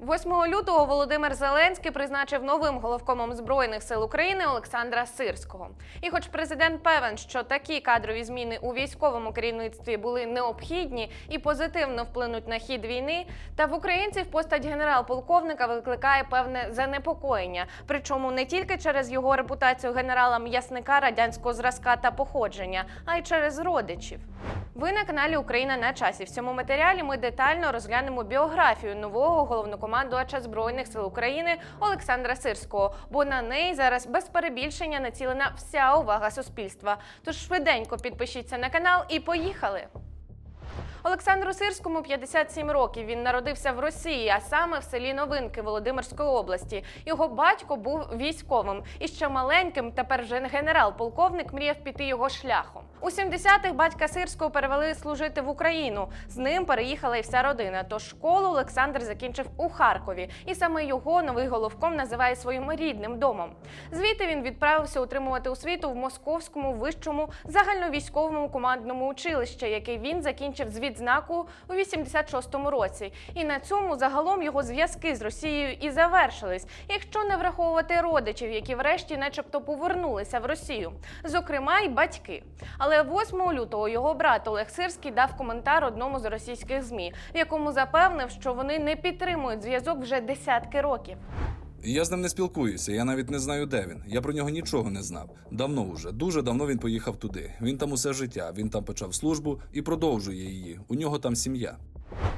8 лютого Володимир Зеленський призначив новим головкомом збройних сил України Олександра Сирського. І, хоч президент певен, що такі кадрові зміни у військовому керівництві були необхідні і позитивно вплинуть на хід війни, та в українців постать генерал-полковника викликає певне занепокоєння. Причому не тільки через його репутацію генерала м'ясника радянського зразка та походження, а й через родичів. Ви на каналі Україна на часі. В цьому матеріалі ми детально розглянемо біографію нового головнокомандувача збройних сил України Олександра Сирського, бо на неї зараз без перебільшення націлена вся увага суспільства. Тож швиденько підпишіться на канал і поїхали. Олександру Сирському 57 років. Він народився в Росії, а саме в селі Новинки Володимирської області. Його батько був військовим і ще маленьким, тепер вже генерал-полковник мріяв піти його шляхом. У 70-х батька Сирського перевели служити в Україну. З ним переїхала і вся родина. Тож школу Олександр закінчив у Харкові, і саме його новий головком називає своїм рідним домом. Звідти він відправився утримувати освіту в Московському вищому загальновійськовому командному училищі, який він закінчив з відзнакою у 86-му році. І на цьому загалом його зв'язки з Росією і завершились, якщо не враховувати родичів, які врешті, начебто, повернулися в Росію, зокрема й батьки. Але 8 лютого його брат Олег Сирський дав коментар одному з російських змі, в якому запевнив, що вони не підтримують зв'язок вже десятки років. Я з ним не спілкуюся, я навіть не знаю, де він. Я про нього нічого не знав. Давно уже, дуже давно він поїхав туди. Він там усе життя. Він там почав службу і продовжує її. У нього там сім'я.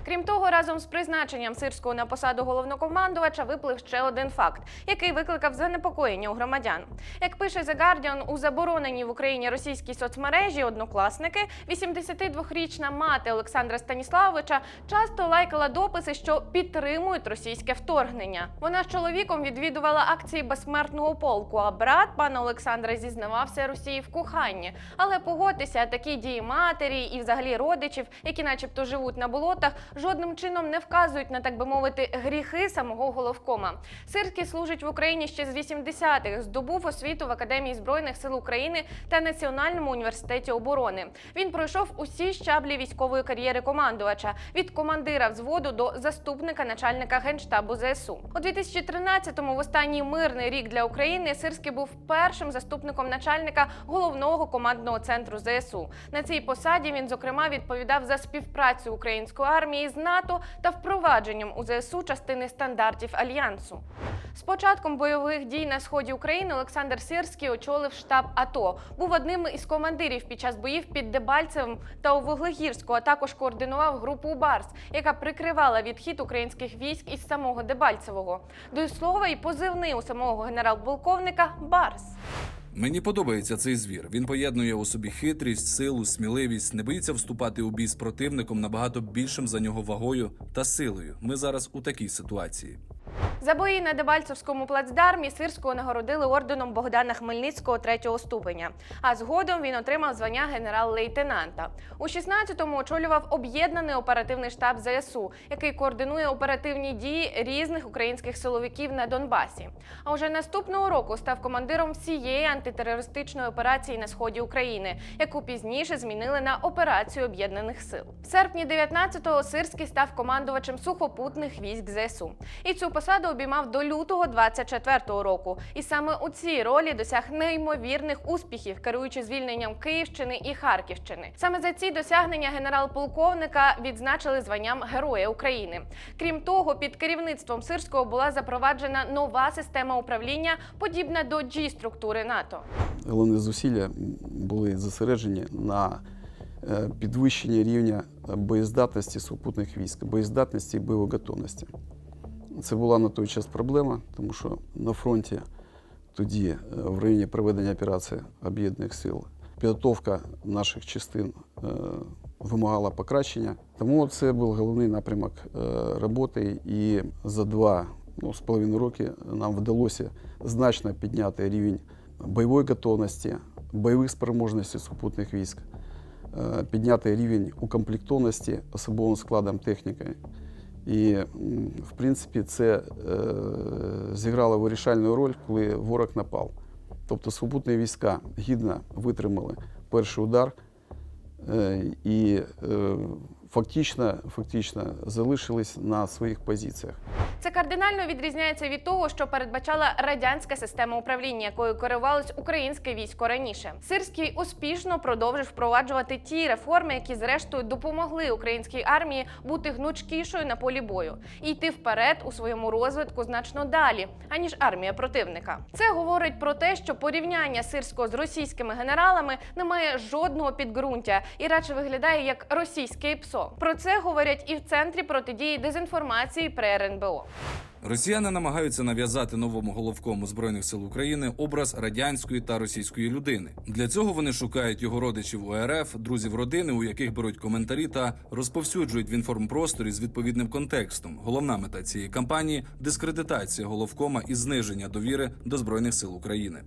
Крім того, разом з призначенням сирського на посаду головнокомандувача виплив ще один факт, який викликав занепокоєння у громадян. Як пише The Guardian, у забороненій в Україні російській соцмережі однокласники, 82-річна мати Олександра Станіславовича часто лайкала дописи, що підтримують російське вторгнення. Вона з чоловіком відвідувала акції безсмертного полку. А брат пана Олександра зізнавався Росії в коханні. Але погодьтеся, такі дії матері і взагалі родичів, які, начебто, живуть на болотах, жодним чином не вказують на так би мовити гріхи самого головкома. Сирський служить в Україні ще з 80-х, здобув освіту в Академії збройних сил України та Національному університеті оборони. Він пройшов усі щаблі військової кар'єри командувача від командира взводу до заступника начальника генштабу ЗСУ. У 2013-му, в останній мирний рік для України, Сирський був першим заступником начальника головного командного центру ЗСУ. На цій посаді він зокрема відповідав за співпрацю української армії з НАТО та впровадженням у ЗСУ частини стандартів альянсу. З початком бойових дій на сході України Олександр Сирський очолив штаб АТО. Був одним із командирів під час боїв під Дебальцевим та у Вуглегірську, а також координував групу Барс, яка прикривала відхід українських військ із самого Дебальцевого. До слова, і позивний у самого генерал-полковника Барс. Мені подобається цей звір. Він поєднує у собі хитрість, силу, сміливість, не боїться вступати у бій з противником набагато більшим за нього вагою та силою. Ми зараз у такій ситуації. За бої на Дебальцевському плацдармі Сирського нагородили орденом Богдана Хмельницького третього ступеня. А згодом він отримав звання генерал-лейтенанта. У 16-му очолював об'єднаний оперативний штаб ЗСУ, який координує оперативні дії різних українських силовиків на Донбасі. А уже наступного року став командиром всієї антитерористичної операції на сході України, яку пізніше змінили на операцію об'єднаних сил. В серпні 19-го Сирський став командувачем сухопутних військ ЗСУ. І цю посаду обіймав до лютого 24-го року. І саме у цій ролі досяг неймовірних успіхів, керуючи звільненням Київщини і Харківщини. Саме за ці досягнення генерал-полковника відзначили званням Героя України. Крім того, під керівництвом Сирського була запроваджена нова система управління, подібна до G-структури НАТО. Головні зусилля були зосереджені на е, підвищенні рівня боєздатності супутних військ, боєздатності і боєготовності. Це була на той час проблема, тому що на фронті тоді, е, в районі проведення операції об'єднаних сил, підготовка наших частин е, вимагала покращення. Тому це був головний напрямок е, роботи. І за два ну, з половиною роки нам вдалося значно підняти рівень бойової готовності, бойових спроможностей супутних військ, підняти рівень укомплектованості особовим складом техніки. І, в принципі, це е, зіграло вирішальну роль, коли ворог напав. Тобто супутні війська гідно витримали перший удар, е, і е, фактично, фактично залишились на своїх позиціях. Це кардинально відрізняється від того, що передбачала радянська система управління, якою керувалось українське військо раніше. Сирський успішно продовжив впроваджувати ті реформи, які зрештою допомогли українській армії бути гнучкішою на полі бою і йти вперед у своєму розвитку значно далі, аніж армія противника. Це говорить про те, що порівняння сирського з російськими генералами не має жодного підґрунтя і радше виглядає як російське ПСО. Про це говорять і в центрі протидії дезінформації при РНБО. Росіяни намагаються нав'язати новому головкому збройних сил України образ радянської та російської людини. Для цього вони шукають його родичів у РФ, друзів родини, у яких беруть коментарі та розповсюджують в інформпросторі з відповідним контекстом. Головна мета цієї кампанії дискредитація головкома і зниження довіри до збройних сил України.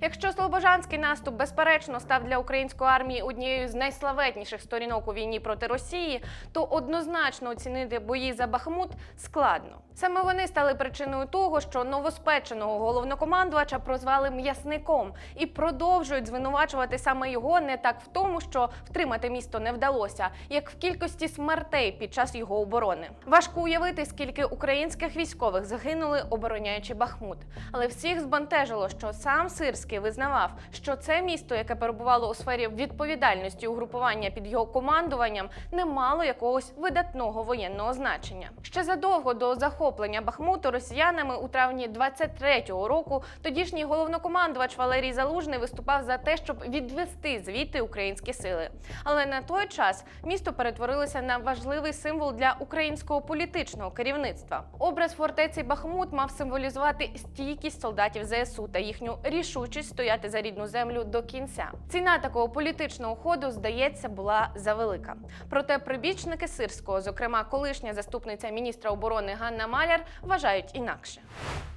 Якщо Слобожанський наступ безперечно став для української армії однією з найславетніших сторінок у війні проти Росії, то однозначно оцінити бої за Бахмут складно. Саме вони стали причиною того, що новоспеченого головнокомандувача прозвали м'ясником і продовжують звинувачувати саме його не так в тому, що втримати місто не вдалося, як в кількості смертей під час його оборони. Важко уявити, скільки українських військових загинули, обороняючи Бахмут. Але всіх збентежило, що сам Сирський визнавав, що це місто, яке перебувало у сфері відповідальності угрупування під його командуванням, не мало якогось видатного воєнного значення. Ще задовго до захоплення Бахмуту росіянами у травні 23-го року тодішній головнокомандувач Валерій Залужний виступав за те, щоб відвести звідти українські сили. Але на той час місто перетворилося на важливий символ для українського політичного керівництва. Образ фортеці Бахмут мав символізувати стійкість солдатів ЗСУ та їхню рішучість стояти за рідну землю до кінця. Ціна такого політичного ходу, здається, була завелика. Проте прибічники сирського, зокрема колишня заступниця міністра оборони Ганна Маляр, вважають інакше.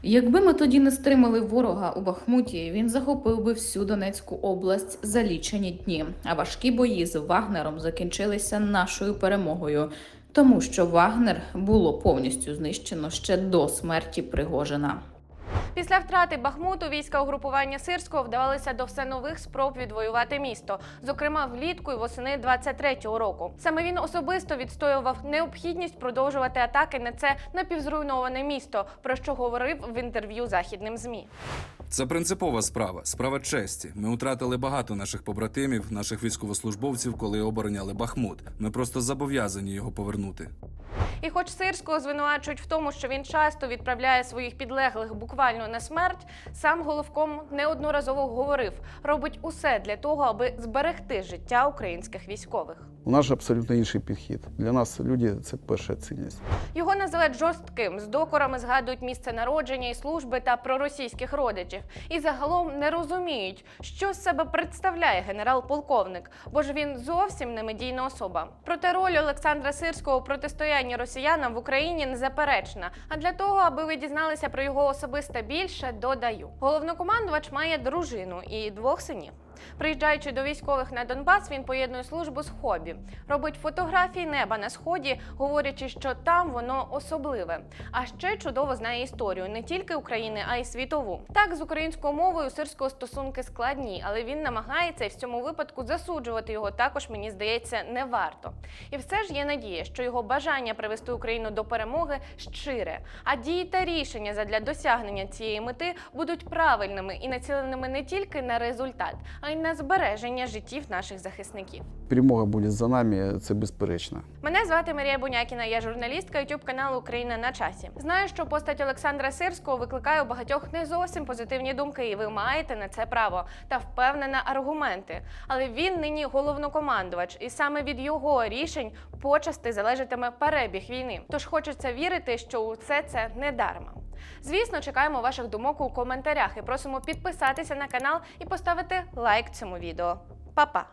Якби ми тоді не стримали ворога у Бахмуті, він захопив би всю Донецьку область за лічені дні. А важкі бої з Вагнером закінчилися нашою перемогою, тому що Вагнер було повністю знищено ще до смерті Пригожина. Після втрати Бахмуту війська угрупування Сирського вдавалися до все нових спроб відвоювати місто, зокрема влітку і восени 23-го року. Саме він особисто відстоював необхідність продовжувати атаки на це напівзруйноване місто, про що говорив в інтерв'ю західним змі. Це принципова справа, справа честі. Ми втратили багато наших побратимів, наших військовослужбовців, коли обороняли Бахмут. Ми просто зобов'язані його повернути. І хоч Сирського звинувачують в тому, що він часто відправляє своїх підлеглих буквально на смерть, сам головком неодноразово говорив, робить усе для того, аби зберегти життя українських військових. У нас же абсолютно інший підхід. Для нас люди це перша цінність. Його називають жорстким, з докорами згадують місце народження і служби та проросійських родичів. І загалом не розуміють, що з себе представляє генерал-полковник, бо ж він зовсім не медійна особа. Проте роль Олександра Сирського у протистоянні росіянам в Україні незаперечна. А для того, аби ви дізналися про його особисте більше, додаю. Головнокомандувач має дружину і двох синів. Приїжджаючи до військових на Донбас, він поєднує службу з хобі, робить фотографії неба на сході, говорячи, що там воно особливе. А ще чудово знає історію не тільки України, а й світову. Так, з українською мовою сирського стосунки складні, але він намагається і в цьому випадку засуджувати його також, мені здається, не варто. І все ж є надія, що його бажання привести Україну до перемоги щире, а дії та рішення задля досягнення цієї мети будуть правильними і націленими не тільки на результат, а й на збереження життів наших захисників. Перемога буде за нами, це безперечно. Мене звати Марія Бунякіна, я журналістка youtube каналу Україна на часі. Знаю, що постать Олександра Сирського викликає у багатьох не зовсім позитивні думки, і ви маєте на це право та впевнена аргументи. Але він нині головнокомандувач, і саме від його рішень почасти залежатиме перебіг війни. Тож хочеться вірити, що усе це не дарма. Звісно, чекаємо ваших думок у коментарях і просимо підписатися на канал і поставити лайк цьому відео. Па-па!